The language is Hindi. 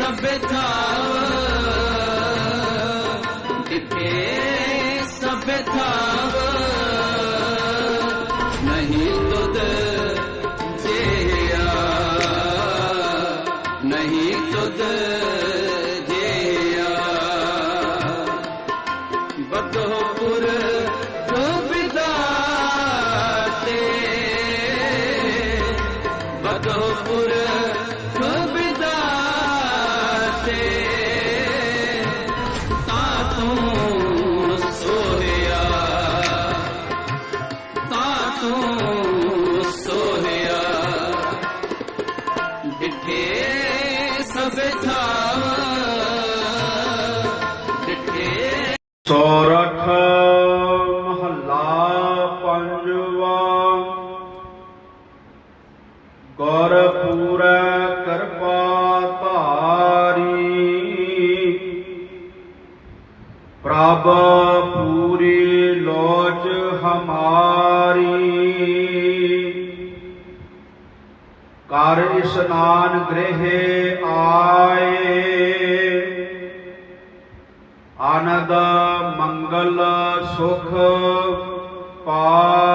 सभ्यता। किथे सभ्यता। नहीं तो तुद जे नहीं तो तुद ਸੋਰਠ ਮਹੱਲਾ ਪੰਜਵਾ ਗੁਰ ਪੂਰੈ ਕਿਰਪਾ ਧਾਰੀ ਪ੍ਰਭ ਪੂਰੀ ਲੋਚ ਹਮਾਰੀ ਕਰ ਇਸ਼ਨਾਨ ਗ੍ਰਹਿ ਆਏ। ਆਨੰਦ ਮੰਗਲ ਸੁਖ ਪਾਏ